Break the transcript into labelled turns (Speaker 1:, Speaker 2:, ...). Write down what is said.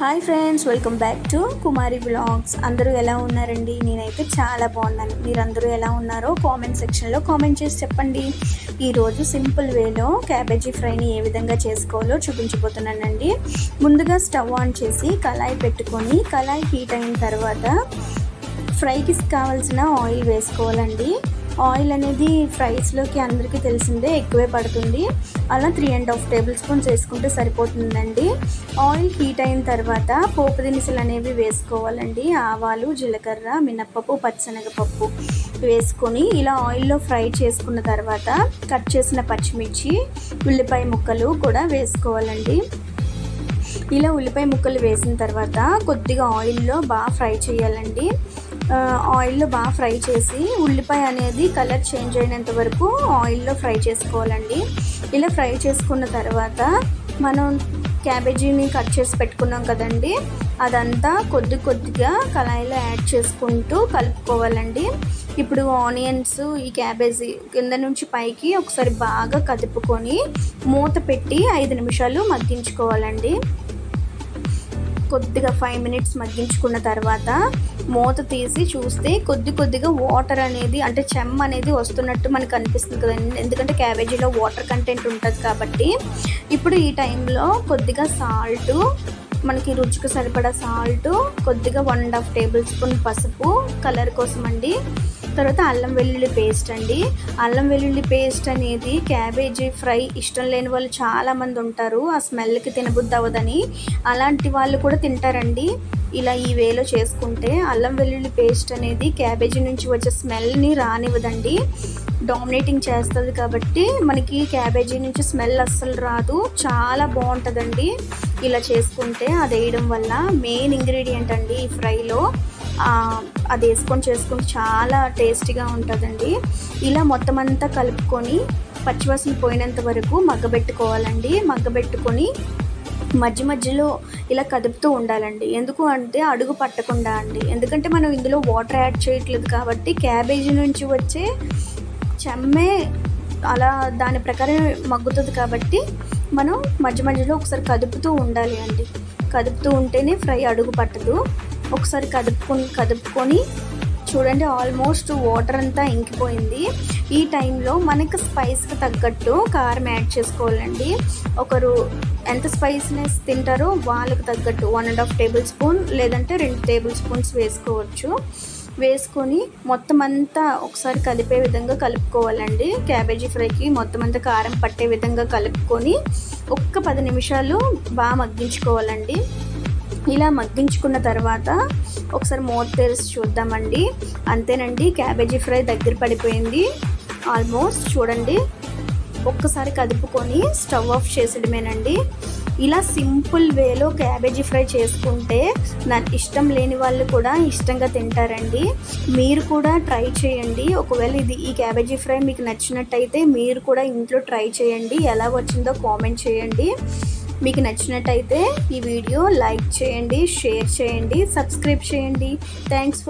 Speaker 1: Hi friends welcome back to Kumari blogs అందరూ ఎలా ఉన్నారండి? నేనైతే చాలా బాగున్నాను. మీరందరూ ఎలా ఉన్నారో కామెంట్ సెక్షన్లో కామెంట్ చేసి చెప్పండి. ఈరోజు సింపుల్ వేలో క్యాబేజీ ఫ్రైని ఏ విధంగా చేసుకోవాలో చూపించబోతున్నానండి. ముందుగా స్టవ్ ఆన్ చేసి కళాయి పెట్టుకొని కళాయి హీట్ అయిన తర్వాత ఫ్రైకి కావాల్సిన ఆయిల్ వేసుకోవాలండి. ఆయిల్ అనేది ఫ్రైస్లోకి అందరికీ తెలిసిందే ఎక్కువే పడుతుంది. అలా three and half tablespoons వేసుకుంటే సరిపోతుందండి. ఆయిల్ హీట్ అయిన తర్వాత పోపు దినుసులు అనేవి వేసుకోవాలండి. ఆవాలు జీలకర్ర మినప్పప్పు పచ్చనగపప్పు వేసుకొని ఇలా ఆయిల్లో ఫ్రై చేసుకున్న తర్వాత కట్ చేసిన పచ్చిమిర్చి ఉల్లిపాయ ముక్కలు కూడా వేసుకోవాలండి. ఇలా ఉల్లిపాయ ముక్కలు వేసిన తర్వాత కొద్దిగా ఆయిల్లో బాగా ఫ్రై చేయాలండి. ఆయిల్లో బాగా ఫ్రై చేసి ఉల్లిపాయ అనేది కలర్ చేంజ్ అయినంత వరకు ఆయిల్లో ఫ్రై చేసుకోవాలండి. ఇలా ఫ్రై చేసుకున్న తర్వాత మనం క్యాబేజీని కట్ చేసి పెట్టుకున్నాం కదండి. అదంతా కొద్ది కొద్దిగా కళాయిలో యాడ్ చేసుకుంటూ కలుపుకోవాలండి. ఇప్పుడు ఆనియన్స్ ఈ క్యాబేజీ కింద నుంచి పైకి ఒకసారి బాగా కదుపుకొని మూత పెట్టి ఐదు నిమిషాలు మగ్గించుకోవాలండి. కొద్దిగా ఫైవ్ మినిట్స్ మగ్గించుకున్న తర్వాత మూత తీసి చూస్తే కొద్ది కొద్దిగా వాటర్ అనేది అంటే చెమ్మ అనేది వస్తున్నట్టు మనకు అనిపిస్తుంది కదండి ఎందుకంటే క్యాబేజీలో వాటర్ కంటెంట్ ఉంటుంది కాబట్టి. ఇప్పుడు ఈ టైంలో కొద్దిగా సాల్ట్ మనకి రుచికి సరిపడా సాల్ట్ కొద్దిగా one and half tablespoon పసుపు కలర్ కోసం అండి తర్వాత అల్లం వెల్లుల్లి పేస్ట్ అండి. అల్లం వెల్లుల్లి పేస్ట్ అనేది క్యాబేజీ ఫ్రై ఇష్టం లేని వాళ్ళు చాలామంది ఉంటారు. ఆ స్మెల్కి తినబుద్ధి అవ్వదని. అలాంటి వాళ్ళు కూడా తింటారండి. ఇలా ఈ వేలో చేసుకుంటే అల్లం వెల్లుల్లి పేస్ట్ అనేది క్యాబేజీ నుంచి వచ్చే స్మెల్ని రానివ్వదండి. డామినేటింగ్ చేస్తుంది కాబట్టి మనకి క్యాబేజీ నుంచి స్మెల్ అస్సలు రాదు. చాలా బాగుంటుందండి. ఇలా చేసుకుంటే అది వేయడం వల్ల మెయిన్ ఇంగ్రీడియంట్ అండి ఈ ఫ్రైలో. అది వేసుకొని చేసుకుంటే చాలా టేస్టీగా ఉంటుందండి. ఇలా మొత్తం అంతా కలుపుకొని పచ్చివాసన పోయినంత వరకు మగ్గబెట్టుకోవాలండి. మగ్గబెట్టుకొని మధ్య మధ్యలో ఇలా కదుపుతూ ఉండాలండి. ఎందుకు అంటే అడుగు పట్టకుండా అండి. ఎందుకంటే మనం ఇందులో వాటర్ యాడ్ చేయట్లేదు కాబట్టి క్యాబేజీ నుంచి వచ్చే చెమ్మే అలా దాని ప్రకారం మగ్గుతుంది కాబట్టి మనం మధ్య మధ్యలో ఒకసారి కదుపుతూ ఉండాలి అండి. కదుపుతూ ఉంటేనే ఫ్రై అడుగు పట్టదు. ఒకసారి కదుపుకొని కదుపుకొని చూడండి ఆల్మోస్ట్ వాటర్ అంతా ఇంకిపోయింది. ఈ టైంలో మనకు స్పైస్కి తగ్గట్టు కారం యాడ్ చేసుకోవాలండి. ఒకరు ఎంత స్పైస్నెస్ తింటారో వాళ్ళకి తగ్గట్టు one and half tablespoon లేదంటే రెండు టేబుల్ స్పూన్స్ వేసుకోవచ్చు. వేసుకొని మొత్తం అంతా ఒకసారి కలిపే విధంగా కలుపుకోవాలండి. క్యాబేజీ ఫ్రైకి మొత్తం అంతా కారం పట్టే విధంగా కలుపుకొని ఒక్క పది నిమిషాలు బాగా మగ్గించుకోవాలండి. ఇలా మగ్గించుకున్న తర్వాత ఒకసారి మూత తెరిచి చూద్దామండి. అంతేనండి క్యాబేజీ ఫ్రై దగ్గర పడిపోయింది. ఆల్మోస్ట్ చూడండి ఒక్కసారి కదుపుకొని స్టవ్ ఆఫ్ చేసడమేనండి ఇలా సింపుల్ వేలో క్యాబేజీ ఫ్రై చేసుకుంటే నాకు ఇష్టం లేని వాళ్ళు కూడా ఇష్టంగా తింటారండి. మీరు కూడా ట్రై చేయండి. ఒకవేళ ఇది ఈ క్యాబేజీ ఫ్రై మీకు నచ్చినట్టయితే మీరు కూడా ఇంట్లో ట్రై చేయండి. ఎలా వచ్చిందో కామెంట్ చేయండి. మీకు నచ్చినట్టయితే ఈ వీడియో లైక్ చేయండి షేర్ చేయండి సబ్స్క్రైబ్ చేయండి. Thanks for